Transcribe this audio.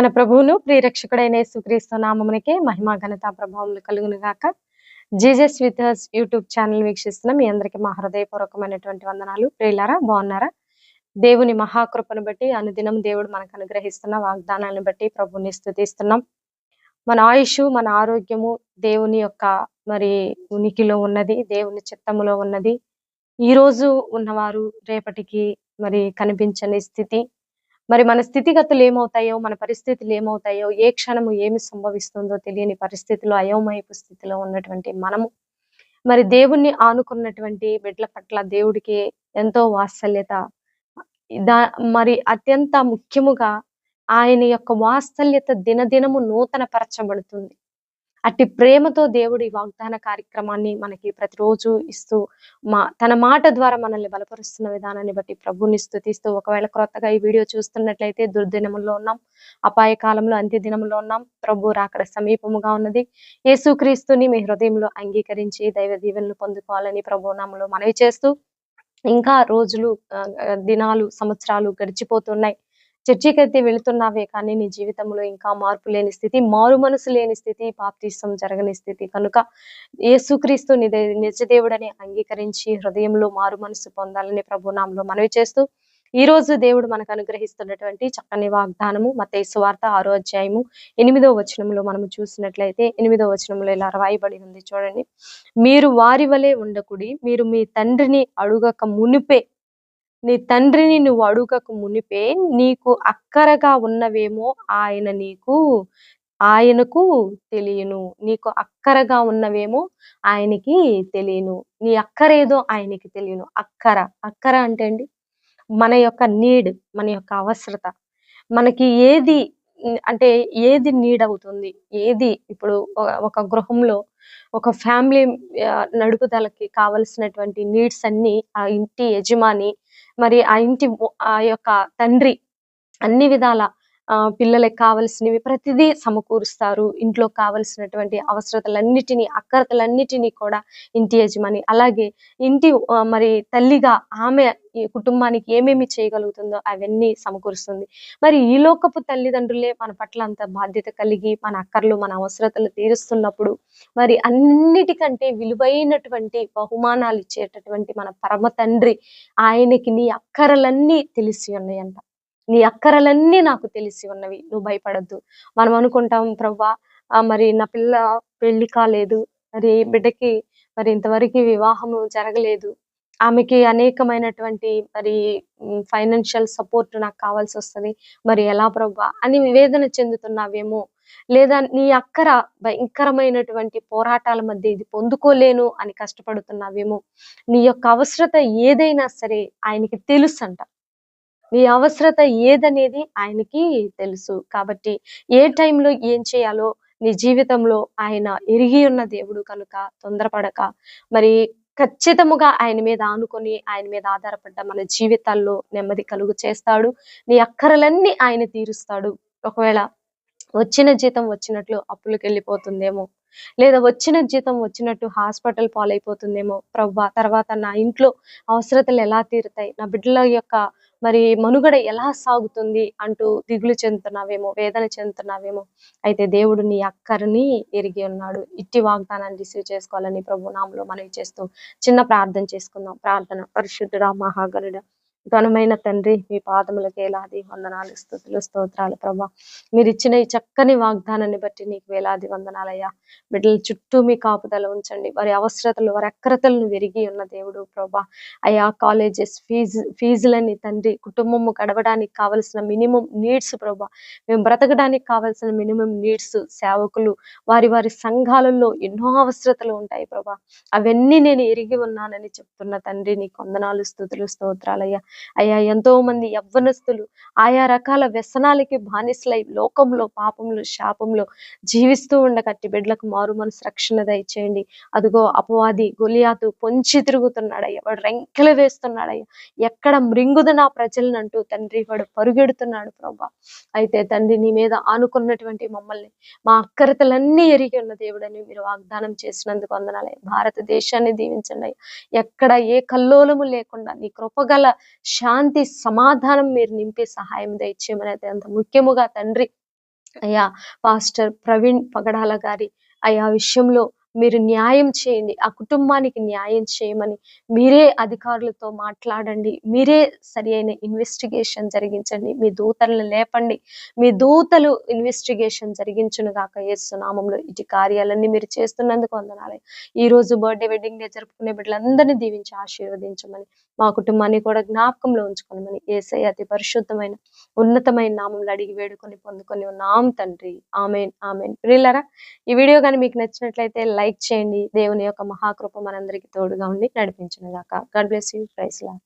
మన ప్రభువును ప్రియరక్షకుడైన యేసుక్రీస్తు నామమునకే మహిమా ఘనత ప్రభావములు కలుగును గాక Jesus with us YouTube channel వీక్షిస్తున్న మీ అందరికీ మా హృదయపూర్వకమైనటువంటి వందనాలు. ప్రియులారా బాగున్నారా? దేవుని మహాకృపను బట్టి అనుదినం దేవుడు మనకు అనుగ్రహిస్తున్న వాగ్దానాలను బట్టి ప్రభుని స్థుతిస్తున్నాం మన ఆయుష్ మన ఆరోగ్యము దేవుని యొక్క మరి ఉనికిలో ఉన్నది దేవుని చిత్తములో ఉన్నది. ఈ రోజు ఉన్నవారు రేపటికి మరి కనిపించని స్థితి. మరి మన స్థితిగతులు ఏమవుతాయో మన పరిస్థితులు ఏమవుతాయో ఏ క్షణము ఏమి సంభవిస్తుందో తెలియని పరిస్థితిలో అయోమయపు స్థితిలో ఉన్నటువంటి మనము. మరి దేవుణ్ణి ఆనుకున్నటువంటి బిడ్డల పట్ల దేవుడికి ఎంతో వాత్సల్యత. దా మరి అత్యంత ముఖ్యముగా ఆయన యొక్క వాత్సల్యత దినదినము నూతన పరచబడుతుంది అట్టి ప్రేమతో దేవుడి వాగ్దాన కార్యక్రమాన్ని మనకి ప్రతిరోజు ఇస్తూ మా తన మాట ద్వారా మనల్ని బలపరుస్తున్న విధానాన్ని బట్టి ప్రభుని స్థుతిస్తూ ఒకవేళ క్రొత్తగా ఈ వీడియో చూస్తున్నట్లయితే దుర్దినములో ఉన్నాం అపాయ కాలంలో అంత్యదినంలో ఉన్నాం. ప్రభు రాకడ సమీపముగా ఉన్నది. యేసుక్రీస్తుని మీ హృదయంలో అంగీకరించి దైవ దీవెనలు పొందుకోవాలని ప్రభు నామలో మనవి చేస్తూ ఇంకా రోజులు దినాలు సంవత్సరాలు గడిచిపోతున్నాయి. చర్చికైతే వెళుతున్నావే కానీ నీ జీవితంలో ఇంకా మార్పు లేని స్థితి మారు మనసు లేని స్థితి పాప్తీసం జరగని స్థితి. కనుక యేసుక్రీస్తు నిజ నిజదేవుడని అంగీకరించి హృదయంలో మారు మనసు పొందాలని ప్రభునామంలో మనవి చేస్తూ ఈ రోజు దేవుడు మనకు అనుగ్రహిస్తున్నటువంటి చక్కని వాగ్దానము మత వార్త ఆరో అధ్యాయము ఎనిమిదో వచనంలో మనము చూసినట్లయితే ఎనిమిదో వచనంలో ఇలా రాయబడి ఉంది చూడండి. మీరు వారి వలె ఉండకుడి మీరు మీ తండ్రిని అడుగక మునిపే నీ తండ్రిని నువ్వు అడుగకు మునిపే నీకు అక్కరగా ఉన్నవేమో ఆయన నీకు ఆయనకు తెలియను. నీకు అక్కరగా ఉన్నవేమో ఆయనకి తెలియను. నీ అక్కరేదో ఆయనకి తెలియను. అక్కర. అక్కర అంటే అండి మన యొక్క నీడ్ మన యొక్క అవసరత. మనకి ఏది అంటే ఏది నీడ్ అవుతుంది? ఏది ఇప్పుడు ఒక- ఒక గృహంలో ఒక ఫ్యామిలీ నడుపుదలకి కావలసినటువంటి నీడ్స్ అన్ని ఆ ఇంటి యజమాని మరి ఆ ఇంటి ఆ యొక్క తండ్రి అన్ని విధాల పిల్లలకు కావలసినవి ప్రతిదీ సమకూరుస్తారు. ఇంట్లో కావలసినటువంటి అవసరతలన్నిటినీ అక్కరతలన్నిటినీ కూడా ఇంటి యజమాని అలాగే ఇంటి మరి తల్లిగా ఆమె ఈ కుటుంబానికి ఏమేమి చేయగలుగుతుందో అవన్నీ సమకూరుస్తుంది. మరి ఈ లోకపు తల్లిదండ్రులే మన పట్ల అంత బాధ్యత కలిగి మన అక్కర్లు మన అవసరతలు తీరుస్తున్నప్పుడు మరి అన్నిటికంటే విలువైనటువంటి బహుమానాలు ఇచ్చేటటువంటి మన పరమ తండ్రి ఆయనకి నీ అక్కరలన్నీ తెలిసి ఉన్నాయంట. నీ అక్కరలన్నీ నాకు తెలిసి ఉన్నవి. నువ్వు భయపడద్దు. మనం అనుకుంటాం ప్రవ్వా మరి నా పిల్ల పెళ్ళి కాలేదు. మరి బిడ్డకి మరి ఇంతవరకు వివాహము జరగలేదు. ఆమెకి అనేకమైనటువంటి మరి ఫైనాన్షియల్ సపోర్ట్ నాకు కావాల్సి వస్తది. మరి ఎలా ప్రభా అని వేదన చెందుతున్నావేమో. లేదా నీ అక్కర భయంకరమైనటువంటి పోరాటాల మధ్య ఇది పొందుకోలేను అని కష్టపడుతున్నావేమో. నీ యొక్క అవసరత ఏదైనా సరే ఆయనకి తెలుసు అంట నీ అవసరత ఏదనేది ఆయనకి తెలుసు. కాబట్టి ఏ టైంలో ఏం చేయాలో నీ జీవితంలో ఆయన ఎరిగి ఉన్న దేవుడు కనుక తొందరపడక. మరి ఖచ్చితముగా ఆయన మీద ఆనుకొని ఆయన మీద ఆధారపడ్డ మన జీవితాల్లో నెమ్మది కలుగు చేస్తాడు. నీ అక్కరలన్నీ ఆయన తీరుస్తాడు. ఒకవేళ వచ్చిన జీతం వచ్చినట్లు అప్పులకు వెళ్ళిపోతుందేమో లేదా వచ్చిన జీతం వచ్చినట్టు హాస్పిటల్ పాలైపోతుందేమో. ప్రవ్వా తర్వాత నా ఇంట్లో అవసరతలు ఎలా తీరుతాయి? నా బిడ్డల యొక్క మరి మనుగడ ఎలా సాగుతుంది అంటూ దిగులు చెందుతున్నావేమో వేదన చెందుతున్నావేమో. అయితే దేవుడు నీ అక్కరిని ఎరిగి ఉన్నాడు. ఇట్టి వాగ్దానాన్ని రిసీవ్ చేసుకోవాలని ప్రభు నామలో మనవి చేస్తూ చిన్న ప్రార్థన చేసుకుందాం. ప్రార్థన. పరిశుద్ధుడా మహాగరుడ ఘనమైన తండ్రి మీ పాదములకు వేలాది వందనాలు స్థుతులు స్తోత్రాలు ప్రభా. మీరు ఇచ్చిన ఈ చక్కని వాగ్దానాన్ని బట్టి నీకు వేలాది వందనాలయ్యా. బిడ్డల చుట్టూ మీ కాపుదల ఉంచండి. వారి అవసరతలు వారి అక్రతలను విరిగి ఉన్న దేవుడు ప్రభా. అయా కాలేజెస్ ఫీజు ఫీజులని తండ్రి కుటుంబము గడవడానికి కావలసిన మినిమం నీడ్స్ ప్రభా. మేము బ్రతకడానికి కావలసిన మినిమం నీడ్స్ సేవకులు వారి వారి సంఘాలలో ఎన్నో అవసరతలు ఉంటాయి ప్రభా. అవన్నీ నేను ఎరిగి ఉన్నానని చెప్తున్న తండ్రి నీ వందనాలు స్థుతులు స్తోత్రాలయ్యా. అయ్యా ఎంతో మంది యవ్వనస్తులు ఆయా రకాల వ్యసనాలకి బానిసలై లోకంలో పాపంలో శాపంలో జీవిస్తూ ఉండకట్టి బిడ్డలకు మారు మనసు రక్షణ దయచేయండి. అదిగో అపవాది గొలియాతు పొంచి తిరుగుతున్నాడయ్యా వాడు రెంకెలు వేస్తున్నాడయ్యా. ఎక్కడ మృంగుదు నా ప్రజలను అంటూ తండ్రి వాడు పరుగెడుతున్నాడు ప్రభా. అయితే తండ్రి నీ మీద ఆనుకున్నటువంటి మమ్మల్ని మా అక్కరతలన్నీ ఎరిగి ఉన్న దేవుడని మీరు వాగ్దానం చేసినందుకు వందనాలయ్యా. భారతదేశాన్ని దీవించండి అయ్యా. ఎక్కడ ఏ కల్లోలము లేకుండా నీ కృపగల శాంతి సమాధానం మీరు నింపి సహాయం దయచేయమని అయితే అంత ముఖ్యముగా తండ్రి అయ్యా పాస్టర్ ప్రవీణ్ పగడాల గారి అయ్యా విషయంలో మీరు న్యాయం చేయండి. ఆ కుటుంబానికి న్యాయం చేయమని మీరే అధికారులతో మాట్లాడండి. మీరే సరి అయిన ఇన్వెస్టిగేషన్ జరిగించండి. మీ దూతలను లేపండి. మీ దూతలు ఇన్వెస్టిగేషన్ జరిగించును గాక ఏసునామంలో ఇటు కార్యాలన్నీ మీరు చేస్తున్నందుకు వందనాలి ఈ రోజు బర్త్డే వెడ్డింగ్ డే జరుపుకునే బిడ్డలందరినీ దీవించి ఆశీర్వదించమని మా కుటుంబాన్ని కూడా జ్ఞాపకంలో ఉంచుకోనమని ఏసై అతి పరిశుద్ధమైన ఉన్నతమైన నామంలో అడిగి వేడుకొని పొందుకొని ఉన్నాం తండ్రి. Amen amen. ప్రియులరా ఈ వీడియో కానీ మీకు నచ్చినట్లయితే లైక్ చేయండి. దేవుని యొక్క మహాకృప మనందరికీ తోడుగా ఉండి నడిపించిన గాక God bless you. Praise Lord